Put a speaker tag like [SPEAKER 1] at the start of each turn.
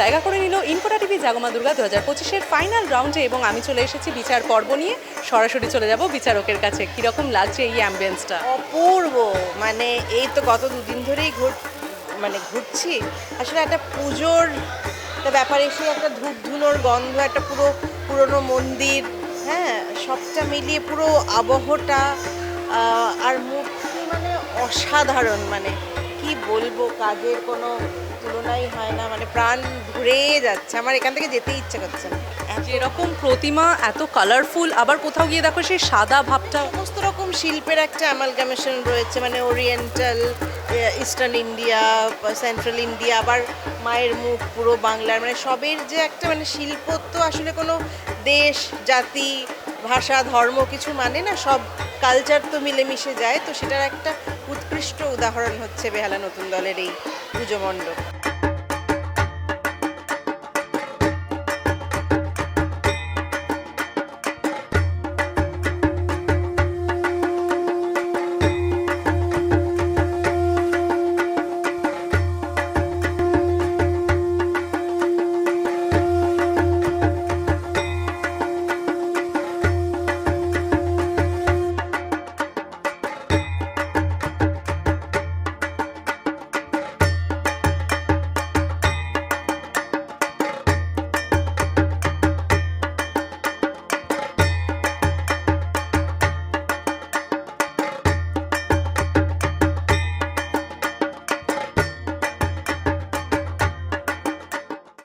[SPEAKER 1] জায়গা করে নিল ইনকোটা টিভি জাগমা দুর্গা দু হাজার পঁচিশের ফাইনাল রাউন্ডে এবং আমি চলে এসেছি বিচার পর্ব নিয়ে। সরাসরি চলে যাব বিচারকের কাছে। কীরকম লাগছে এই অ্যাম্বিয়েন্সটা
[SPEAKER 2] অপূর্ব। মানে এই তো গত দুদিন ধরেই ঘুর মানে ঘুরছি। আসলে একটা পুজোর একটা ব্যাপার এসে একটা ধূপ ধুনোর গন্ধ, একটা পুরো পুরনো মন্দির হ্যাঁ সবটা মিলিয়ে পুরো আবহটা আর মূর্তি মানে অসাধারণ মানে। কি বলব কাজের কোনো তুলনাই হয় না মানে প্রাণ ভরে যাচ্ছে আমার এখান থেকে যেতে ইচ্ছে করছে না।
[SPEAKER 1] যেরকম প্রতিমা এত কালারফুল আবার কোথাও গিয়ে দেখো সেই সাদা ভাবটা।
[SPEAKER 2] সমস্ত রকম শিল্পের একটা অ্যামালগামেশন রয়েছে মানে oriental eastern India central India আবার মায়ের মুখ পুরো বাংলার মানে সবের যে একটা মানে শিল্প তো আসলে কোনো দেশ জাতি ভাষা ধর্ম কিছু মানে না সব কালচার তো মিলেমিশে যায়, তো সেটার একটা উৎকৃষ্ট উদাহরণ হচ্ছে বেহালা নতুন দলের এই পুজো মণ্ডপ।